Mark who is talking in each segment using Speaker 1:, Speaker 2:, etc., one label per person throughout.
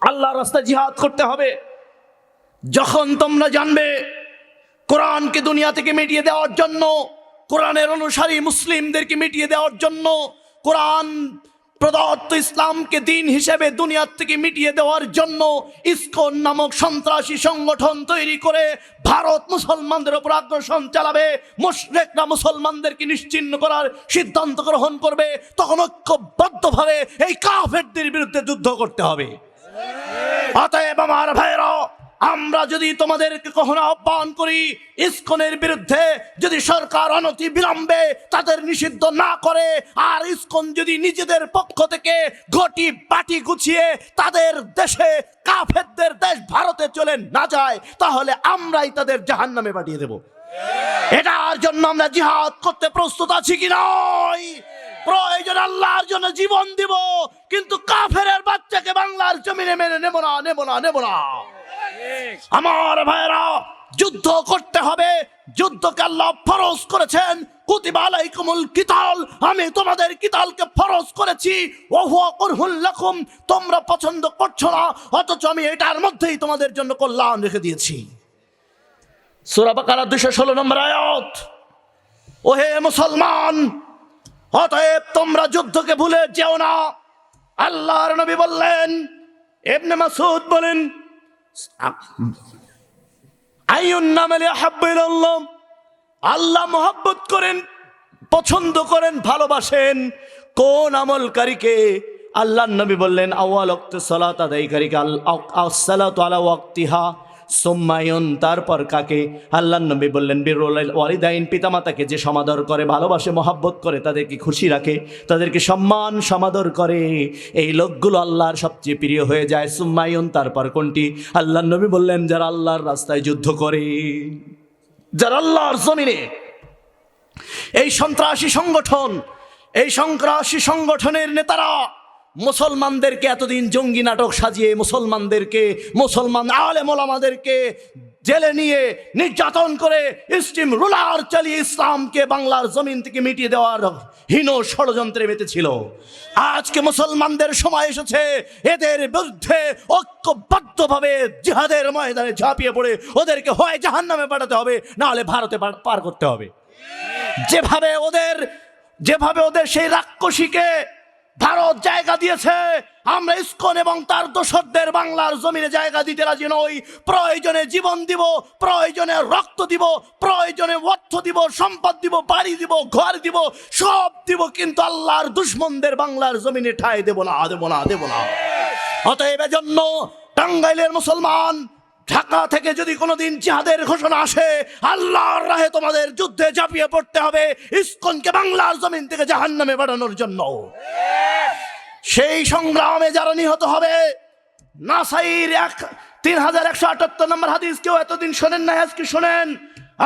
Speaker 1: আল্লাহ রাস্তায় জিহাদ করতে হবে। যখন তোমরা জানবে, কোরআনকে দুনিয়া থেকে মিটিয়ে দেওয়ার জন্য, কোরআনের অনুসারী মুসলিমদেরকে মিটিয়ে দেওয়ার জন্য, কোরআন প্রদত্ত ইসলামকে দিন হিসেবে দুনিয়ার থেকে মিটিয়ে দেওয়ার জন্য ইসকন নামক সন্ত্রাসী সংগঠন তৈরি করে ভারত মুসলমানদের উপর আগ্রাসন চালাবে, মুশরেকরা মুসলমানদেরকে নিশ্চিন্ন করার সিদ্ধান্ত গ্রহণ করবে, তখন ঐক্যবদ্ধভাবে এই কাফেরদের বিরুদ্ধে যুদ্ধ করতে হবে। অতএব আমার ভাইরা আমরা যদি তোমাদেরকে কখনো আহ্বান করি, ইস্কনের বিরুদ্ধে যদি সরকার অনতি বিলম্বে তাদের নিষিদ্ধ না করে, আর ইস্কন যদি নিজেদের পক্ষ থেকে ঘটি পাটি গুছিয়ে তাদের দেশে কাফেরদের দেশ ভারতে চলে না যায়, তাহলে আমরাই তাদের জাহান্নামে পাঠিয়ে দেব। এটার জন্য আমরা জিহাদ করতে প্রস্তুত আছি কি নয়? প্রয়োজন আল্লাহর জন্য জীবন দিব, কিন্তু কাফেরের বাচ্চাকে বাংলার জমিনে মেনে নেব না নেব না নেব না। আমার ভাইরা যুদ্ধ করতে হবে। যুদ্ধকে আল্লাহ ফরজ করেছেন। কুতিবা আলাইকুমুল কিতাল। আমি তোমাদের কিতালকে ফরজ করেছি। ও হুয়া কুরহুল লাকুম। তোমরা পছন্দ করছ না, অথচ আমি এটার মধ্যেই তোমাদের জন্য কল্যাণ রেখে দিয়েছি। সূরা বাকারা 216 নম্বর আয়াত। ওহে মুসলমান অতএব তোমরা যুদ্ধকে ভুলে যেও না। আল্লাহর নবী বললেন, ইবনে মাসুদ বলেন আল্লাহ আল্লাহ মোহাব্বত করেন, পছন্দ করেন, ভালোবাসেন। কোন আমলকারীকে আল্লাহ নবী বললেন, আওয়াল ওয়াক্ত সালাত আদায়কারীকে আসালাত আলা ওয়াক্তিহা। সোম্মায়ন, তারপর কাকে? আল্লাহ নবী বললেন বিরুল ওয়ালিদাইন, পিতামাতাকে যে সমাদর করে, ভালোবাসে, মহাব্বত করে, তাদেরকে খুশি রাখে, তাদেরকে সম্মান, সমাদর করে। এই লোকগুলো আল্লাহর সবচেয়ে প্রিয় হয়ে যায়। সুম্মায়ন, তারপর কোনটি? আল্লাহ নবী বললেন, যারা আল্লাহর রাস্তায় যুদ্ধ করে, যারা আল্লাহর জমিনে, এই সন্ত্রাসী সংগঠন, এই সন্ত্রাসী সংগঠনের নেতারা মুসলমানদেরকে এতদিন জঙ্গি নাটক সাজিয়ে মুসলমানদেরকে, মুসলমান আলে মোলামাদেরকে জেলে নিয়ে নির্যাতন করে স্টিম রুলার চালিয়ে ইসলামকে বাংলার জমিন থেকে মিটিয়ে দেওয়ার হীন ষড়যন্ত্রে মেতেছিল। আজকে মুসলমানদের সময় এসেছে, এদের বিরুদ্ধে ঐক্যবদ্ধভাবে জিহাদের ময়দানে ঝাঁপিয়ে পড়ে ওদেরকে হয় জাহান্নামে পাঠাতে হবে না হলে ভারতে পার করতে হবে। যেভাবে ওদের যেভাবে ওদের সেই রাক্ষসীকে ভারত জায়গা দিয়েছে। আমরা ইস্কন এবং তার দোসরদের বাংলার জমিনে জায়গা দিতে রাজি নই। প্রয়োজনে জীবন দিব, প্রয়োজনে রক্ত দিব, প্রয়োজনে অর্থ দিব, সম্পদ দিব, বাড়ি দিব, ঘর দিব, সব দিব, কিন্তু আল্লাহর দুশ্মনদের বাংলার জমিনে ঠাই দেব না দেব না দেব না। অতএব জন্য টাঙ্গাইলের মুসলমান ঢাকা থেকে যদি কোনোদিন জিহাদের ঘোষণা আসে, আল্লাহর রাহে তোমাদের যুদ্ধে ঝাঁপিয়ে পড়তে হবে, ইস্কনকে বাংলার জমিন থেকে জাহান্নামে বাড়ানোর জন্য। সেই সংগ্রামে যারা নিহত হবে, নাসাইর এক, তিন হাজার একশো আটাত্তর নম্বর হাদিস কেউ এতদিন শোনেন না আজকে শোনেন।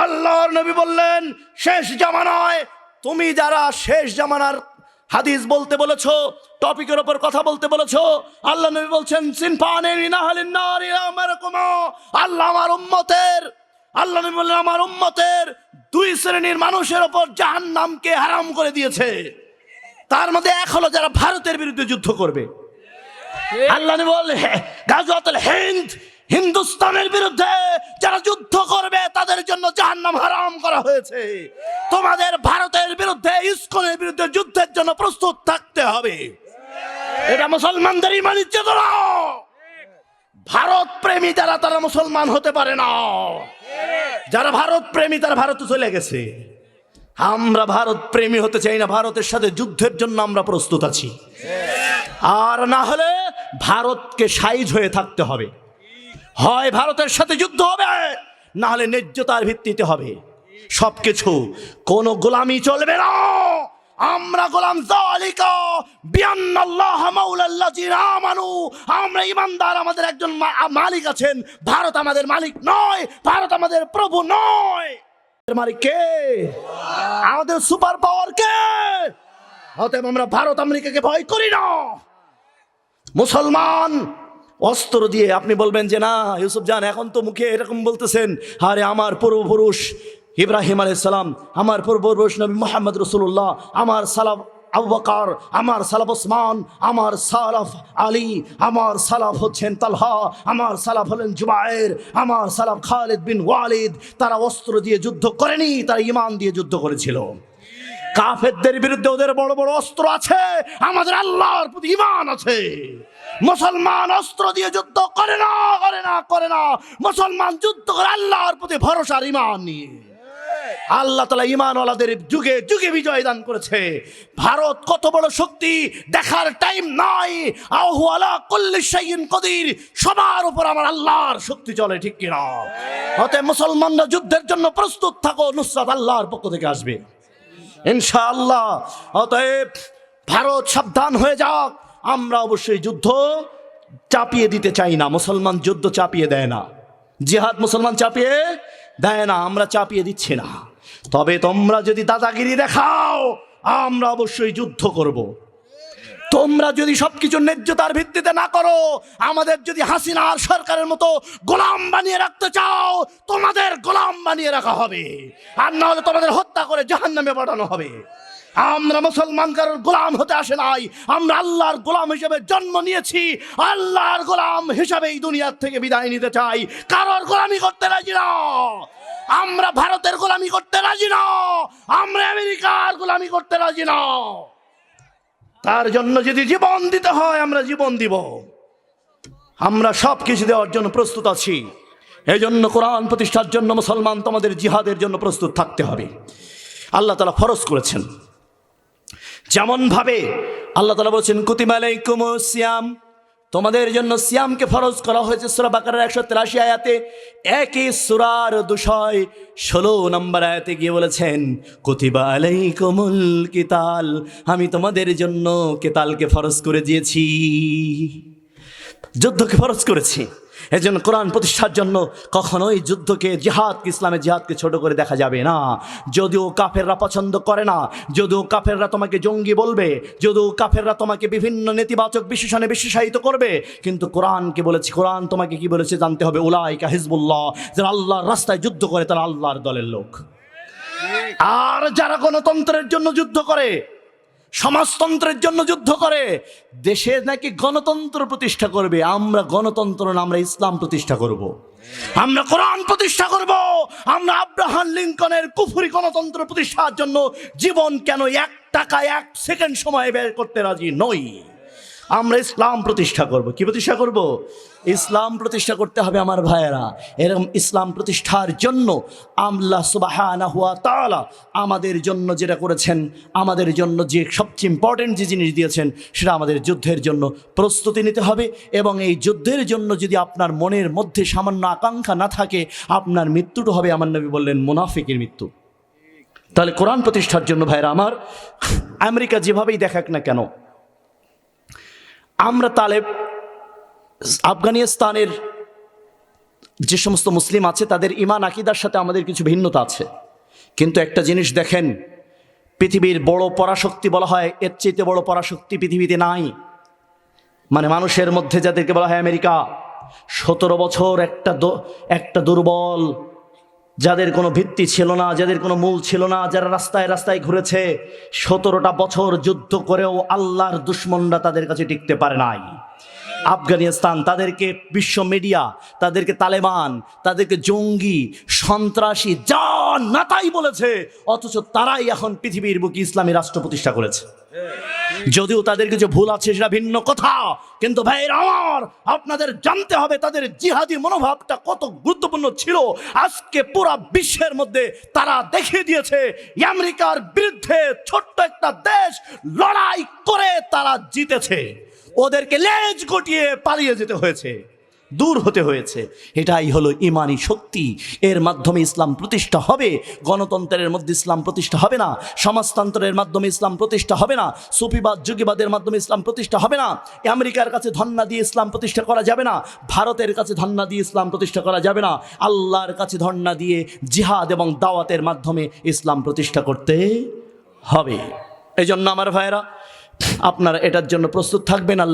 Speaker 1: আল্লাহর নবী বললেন, শেষ জামানায়, তুমি যারা শেষ জামানার হাদিস বলতে বলেছ টপিকের ওপর কথা বলতে বলেছ আল্লাহ নবী বলছেন আল্লাহ আমার উম্মতের আল্লাহ নবী বললেন আমার উম্মতের দুই শ্রেণির মানুষের ওপর জাহান নামকে হারাম করে দিয়েছে। তার মধ্যে এক হলো যারা ভারতের বিরুদ্ধে যুদ্ধ করবে। আল্লাহ বলে গাজওয়াতুল হিন্দ হিন্দুস্তানের বিরুদ্ধে যারা যুদ্ধ করবে, তাদের জন্য জাহান্নাম হারাম করা হয়েছে। তোমাদের ভারতের বিরুদ্ধে, ইস্কনের বিরুদ্ধে যুদ্ধের জন্য প্রস্তুত থাকতে হবে। এটা মুসলমানদের ইমানি চেতনা। ভারত প্রেমী যারা, তারা মুসলমান হতে পারে না। যারা ভারত প্রেমী, তারা ভারতে চলে গেছে। আমরা ভারত প্রেমী হতে চাই না, ভারতের সাথে যুদ্ধের জন্য আমরা প্রস্তুত আছি। আর না হলে ভারতকে সাইজ হয়ে থাকতে হবে। হয় ভারতের সাথে যুদ্ধ হবে, না হলে ন্যায্যতার ভিত্তিতে হবে। সবকিছু কোনো গোলামি চলবে না। আমরা গোলাম আমরা ইমানদার, আমাদের একজন মালিক আছেন। ভারত আমাদের মালিক নয়, ভারত আমাদের প্রভু নয়। মালিক কে? আমাদের সুপার পাওয়ার কে? অতএব আমরা ভারত আমেরিকাকে ভয় করি না। মুসলমান অস্ত্র দিয়ে আপনি বলবেন যে, না, ইউসুফ জান, এখন তো মুখে এরকম বলতেছেন, আরে আমার পূর্বপুরুষ ইব্রাহিম আলাইসালাম আমার পূর্বপুরুষ নবী মোহাম্মদ রসুল্লাহ আমার সালাম আবু বকর, আমার সালাফ ওসমান, আমার সালাফ আলী, আমার সালাফ হচ্ছেন তালহা, আমার সালাফ হলেন জুবায়ের আমার সালাফ খালিদ বিন ওয়ালিদ, তারা অস্ত্র দিয়ে যুদ্ধ করেনি, তারা ইমান দিয়ে যুদ্ধ করেছিল। কাফেরদের বিরুদ্ধে ওদের বড় বড় অস্ত্র আছে। আমাদের আল্লাহর প্রতি ইমান আছে। মুসলমান অস্ত্র দিয়ে যুদ্ধ করে না করে না করে না। মুসলমান যুদ্ধ করে আল্লাহর প্রতি ভরসার ইমান নিয়ে। আল্লাহ তালা ইমানওয়ালাদের যুগে যুগে বিজয় দান করেছে। ভারত কত বড় শক্তি, দেখার টাইম নাই। আহওয়ালা কল্লি শাইইন কদির। সবার উপর আমার আল্লাহর শক্তি চলে, ঠিক কিনা? হতে মুসলমানরা যুদ্ধের জন্য প্রস্তুত থাকো, নুসরাত আল্লাহর পক্ষ থেকে আসবে। ইনশাআল্লাহ। অতএব ভারত সাবধান হয়ে যাক। আমরা অবশ্যই যুদ্ধ চাপিয়ে দিতে চাই না। মুসলমান যুদ্ধ চাপিয়ে দেয় না। জিহাদ মুসলমান চাপিয়ে দেয় না। আমরা চাপিয়ে দিচ্ছি না। তবে তোমরা যদি দাদাগিরি দেখাও, আমরা অবশ্যই যুদ্ধ করব। তোমরা যদি সবকিছু ন্যায্যতার ভিত্তিতে না করো, আমাদের যদি হাসিনার সরকারের মতো গোলাম বানিয়ে রাখতে চাও, তোমাদের গোলাম বানিয়ে রাখা হবে। আর না হলে তোমাদের হত্যা করে জাহান নামে পাঠানো হবে। আমরা মুসলমান কারোর গোলাম হতে আসে নাই। আমরা আল্লাহর গোলাম হিসেবে জন্ম নিয়েছি। আল্লাহর গোলাম হিসাবে এই দুনিয়ার থেকে বিদায় নিতে চাই। কারোর গোলামি করতে রাজি না। আমরা ভারতের গোলামি করতে রাজি না। আমরা আমেরিকার গোলামি করতে রাজি না। তার জন্য যদি জীবন দিতে হয়, আমরা জীবন দিব। আমরা সব কিছু দেওয়ার জন্য প্রস্তুত আছি। এই জন্য কোরআন প্রতিষ্ঠার জন্য মুসলমান তোমাদের জিহাদের জন্য প্রস্তুত থাকতে হবে। আল্লাহ তালা ফরজ করেছেন। যেমনভাবে আল্লাহ তালা বলছেন কুতিমালাইকুম সিয়াম। তোমাদের জন্য সিয়ামকে ফরজ করা হয়েছে সুরা বাকারের একশো তেরাশি আয়াতে। একই সুরার দুশয় ষোলো নম্বর আয়াতে গিয়ে বলেছেন, কতিবা আলাই কোমল কেতাল, আমি তোমাদের জন্য কেতালকে ফরজ করে দিয়েছি। যুদ্ধকে ফরজ করেছি। এই জন্য কোরআন প্রতিষ্ঠার জন্য কখনোই যুদ্ধকে, জিহাদকে ইসলামের জিহাদকে ছোট করে দেখা যাবে না। যদিও কাফেররা পছন্দ করে না, যদিও কাফেররা তোমাকে জঙ্গি বলবে, যদিও কাফেররা তোমাকে বিভিন্ন নেতিবাচক বিশেষণে বিশেষায়িত করবে, কিন্তু কোরআনকে বলেছি, কোরআন তোমাকে কি বলেছে জানতে হবে? উলাইকা হিজবুল্লাহ, যারা আল্লাহর রাস্তায় যুদ্ধ করে তারা আল্লাহর দলের লোক। আর যারা গণতন্ত্রের জন্য যুদ্ধ করে সমাজতন্ত্রের জন্য যুদ্ধ করে, দেশে নাকি গণতন্ত্র প্রতিষ্ঠা করবে, আমরা গণতন্ত্র না আমরা ইসলাম প্রতিষ্ঠা করব। আমরা কোরআন প্রতিষ্ঠা করব, আমরা আব্রাহাম লিঙ্কনের কুফুরি গণতন্ত্র প্রতিষ্ঠার জন্য জীবন কেন এক টাকা এক সেকেন্ড সময় ব্যয় করতে রাজি নই আমরা ইসলাম প্রতিষ্ঠা করব। কি প্রতিষ্ঠা করব? ইসলাম প্রতিষ্ঠা করতে হবে আমার ভাইয়েরা। এরকম ইসলাম প্রতিষ্ঠার জন্য হুয়া তাআলা আমাদের জন্য যেটা করেছেন, আমাদের জন্য যে সবচেয়ে ইম্পর্টেন্ট যে জিনিস দিয়েছেন, সেটা আমাদের যুদ্ধের জন্য প্রস্তুতি নিতে হবে এবং এই যুদ্ধের জন্য যদি আপনার মনের মধ্যে সামান্য আকাঙ্ক্ষা না থাকে, আপনার মৃত্যুটা হবে, আমার নবী বললেন, মুনাফিকের মৃত্যু। তাহলে কোরআন প্রতিষ্ঠার জন্য ভাইরা আমার, আমেরিকা যেভাবেই দেখাক না কেন আমরা তালেব, আফগানিস্তানের যে সমস্ত মুসলিম আছে, তাদের ইমান, আকিদার সাথে আমাদের কিছু ভিন্নতা আছে। কিন্তু একটা জিনিস দেখেন, পৃথিবীর বড় পরাশক্তি বলা হয়, এর চাইতে বড় পরাশক্তি পৃথিবীতে নাই। মানে মানুষের মধ্যে যাদেরকে বলা হয় আমেরিকা, সতেরো বছর একটা একটা দুর্বল যাদের কোনো ভিত্তি ছিল না, যাদের কোনো মূল ছিল না, যারা রাস্তায় রাস্তায় ঘুরেছে, সতেরোটা বছর যুদ্ধ করেও আল্লাহর দুশ্মনরা তাদের কাছে টিকতে পারে নাই। আফগানিস্তান তাদেরকে বিশ্ব মিডিয়া, তাদেরকে তালেবান, তাদেরকে জঙ্গি, সন্ত্রাসী, যা না তাই বলেছে, অথচ তারাই এখন পৃথিবীর বুকে ইসলামী রাষ্ট্র প্রতিষ্ঠা করেছে। যদিও তাদের কিছু ভুল আছে সেটা ভিন্ন কথা, কিন্তু ভাইয়ের আমার, আপনাদের জানতে হবে তাদের জিহাদি মনোভাবটা কত গুরুত্বপূর্ণ ছিল। আজকে পুরা বিশ্বের মধ্যে তারা দেখিয়ে দিয়েছে, আমেরিকার বিরুদ্ধে ছোট্ট একটা দেশ লড়াই করে তারা জিতেছে। ওদেরকে লেজ গটিয়ে পালিয়ে যেতে হয়েছে। দূর হতে হয়েছে। এটাই হলো ইমানি শক্তি। এর মাধ্যমে ইসলাম প্রতিষ্ঠা হবে। গণতন্ত্রের মধ্যে ইসলাম প্রতিষ্ঠা হবে না। সমাজতন্ত্রের মাধ্যমে ইসলাম প্রতিষ্ঠা হবে না। সুফিবাদ, যুগিবাদের মাধ্যমে ইসলাম প্রতিষ্ঠা হবে না। আমেরিকার কাছে ধন্না দিয়ে ইসলাম প্রতিষ্ঠা করা যাবে না। ভারতের কাছে ধন্না দিয়ে ইসলাম প্রতিষ্ঠা করা যাবে না। আল্লাহর কাছে ধন্না দিয়ে জিহাদ এবং দাওয়াতের মাধ্যমে ইসলাম প্রতিষ্ঠা করতে হবে। এই জন্য আমার ভাইয়েরা, আপনারা এটার জন্য প্রস্তুত থাকবেন।